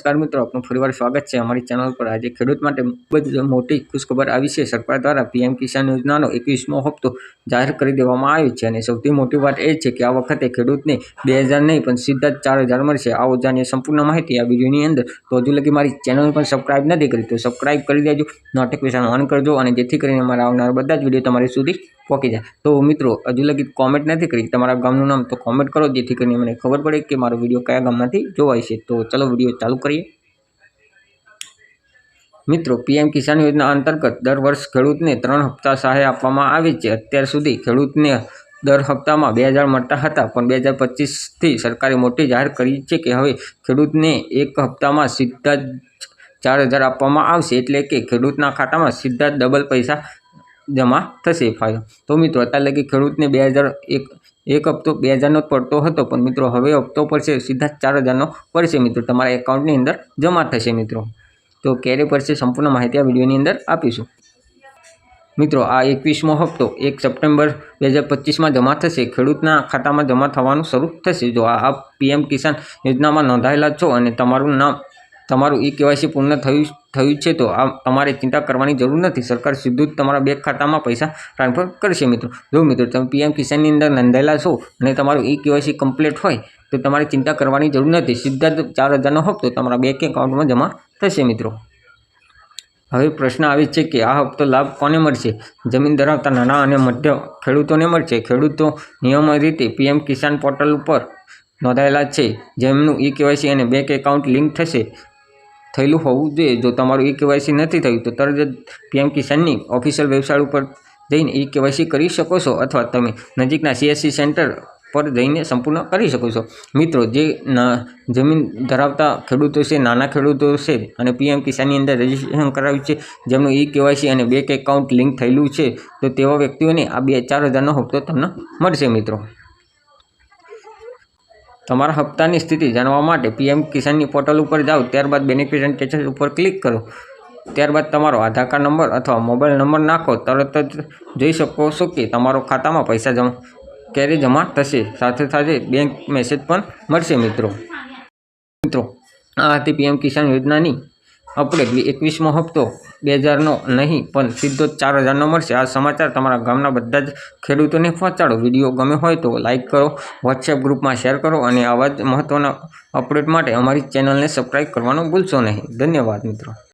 નમસ્કાર મિત્રો, આપનું ફરીવાર સ્વાગત છે અમારી ચેનલ પર. આજે ખેડૂત માટે ખૂબ જ મોટી ખુશખબર આવી છે. સરકાર દ્વારા પીએમ કિસાન યોજનાનો એકવીસમો હપ્તો જાહેર કરી દેવામાં આવ્યો છે અને સૌથી મોટી વાત એ છે કે આ વખતે ખેડૂતને બે હજાર નહીં, પણ સીધા જ ચાર હજાર મળશે. આવો જાણીએ સંપૂર્ણ માહિતી આ વિડીયોની અંદર. તો હજુ લગી મારી ચેનલ પણ સબસ્ક્રાઈબ નથી કરી, તો સબસ્ક્રાઈબ કરી દેજો. નોટિફિકેશન ઓન કરજો અને જેથી કરીને મારા આવનાર બધા જ વીડિયો તમારી સુધી પહોંચી જાય. તો મિત્રો, હજુ લગી કોમેન્ટ નથી કરી. તમારા ગામનું નામ તો કોમેન્ટ કરો, જેથી કરીને મને ખબર પડે કે મારો વીડિયો કયા ગામમાંથી જોવાય છે. તો ચલો વીડિયો ચાલુ કરીએ. મિત્રો પીએમ કિસાન યોજના અંતર્ગત દર વર્ષ ખેડૂતને ત્રણ હપ્તા સહાય આપવામાં આવે છે. અત્યાર સુધી ખેડૂતને દર હપ્તામાં બે હજાર મળતા હતા, પણ બે હજાર પચીસથી સરકારે મોટી જાહેર કરી છે કે હવે ખેડૂતને એક હપ્તામાં સીધા જ ચાર હજાર આપવામાં આવશે. એટલે કે ખેડૂતના ખાતામાં સીધા જ ડબલ પૈસા જમા થશે ફાયદો. તો મિત્રો, અત્યારે લગી ખેડૂતને બે હજાર એક એક હપ્તો બે હજારનો જ પડતો હતો, પણ મિત્રો, હવે હપ્તો પડશે, સીધા ચાર હજારનો પડશે મિત્રો. તમારા એકાઉન્ટની અંદર જમા થશે મિત્રો. તો ક્યારે પડશે સંપૂર્ણ માહિતી આ વિડીયોની અંદર આપીશું. મિત્રો, આ એકવીસમો હપ્તો, એક સપ્ટેમ્બર બે હજાર પચીસમાં જમા થશે. ખેડૂતના ખાતામાં જમા થવાનું શરૂ થશે. જો આ પીએમ કિસાન યોજનામાં નોંધાયેલા છો અને તમારું નામ તમારું ઈ કેવાયસી પૂર્ણ થયું થયું છે તો આ તમારે ચિંતા કરવાની જરૂર નથી. સરકાર સીધું જ તમારા બેંક ખાતામાં પૈસા ટ્રાન્સફર કરશે મિત્રો. જો મિત્રો તમે પીએમ કિસાનની અંદર નોંધાયેલા છો અને તમારું ઈ કેવાયસી કમ્પ્લીટ હોય તો તમારે ચિંતા કરવાની જરૂર નથી. સીધા ચાર હજારનો હપ્તો તમારા બેંક એકાઉન્ટમાં જમા થશે મિત્રો. હવે પ્રશ્ન આવે છે કે આ હપ્તો લાભ કોને મળશે? જમીન ધરાવતા નાના અને મધ્ય ખેડૂતોને મળશે. ખેડૂતો નિયમિત રીતે પીએમ કિસાન પોર્ટલ ઉપર નોંધાયેલા છે. જેમનું ઈ કેવાયસી અને બેંક એકાઉન્ટ લિંક થશે. થયેલું હોવું જોઈએ. જો તમારું ઈ કેવાયસી નથી થયું, તો તરત જ પીએમ કિસાનની ઓફિશિયલ વેબસાઇટ ઉપર જઈને ઈ કેવાયસી કરી શકો છો અથવા તમે નજીકના સીએસસી સેન્ટર પર જઈને સંપૂર્ણ કરી શકો છો. મિત્રો, જે જમીન ધરાવતા ખેડૂતો છે, નાના ખેડૂતો છે અને પીએમ કિસાનની અંદર રજીસ્ટ્રેશન કરાવ્યું છે, જેમનું ઈ કેવાયસી અને બેંક એકાઉન્ટ લિંક થયેલું છે, તો તેવા વ્યક્તિઓને આ બે ચાર હજારનો હપ્તો તમને મળશે, મિત્રો. તમારા હપ્તાની સ્થિતિ જાણવા માટે પીએમ કિસાનની પોર્ટલ ઉપર જાઓ, ત્યારબાદ બેનિફિશિયરી સ્ટેટસ ઉપર ક્લિક કરો. ત્યારબાદ તમારો આધાર કાર્ડ નંબર અથવા મોબાઈલ નંબર નાખો, તરત જ જોઈ શકો છો કે તમારો ખાતામાં પૈસા જમા, ક્યારે જમા થશે. સાથે સાથે બેંક મેસેજ પણ મળશે, મિત્રો. મિત્રો, આ હતી પીએમ કિસાન યોજનાની અપડેટ એકવીસમો હપ્તો, બે હજારનો નહીં, પણ સીધો ચાર હજારનો મળશે. આ સમાચાર તમારા ગામના બધા જ ખેડૂતોને પહોંચાડો. વીડિયો ગમે હોય તો લાઇક કરો, વોટ્સએપ ગ્રુપમાં શેર કરો અને આવા જ મહત્ત્વના અપડેટ માટે અમારી ચેનલને સબસ્ક્રાઈબ કરવાનું ભૂલશો નહીં. ધન્યવાદ મિત્રો.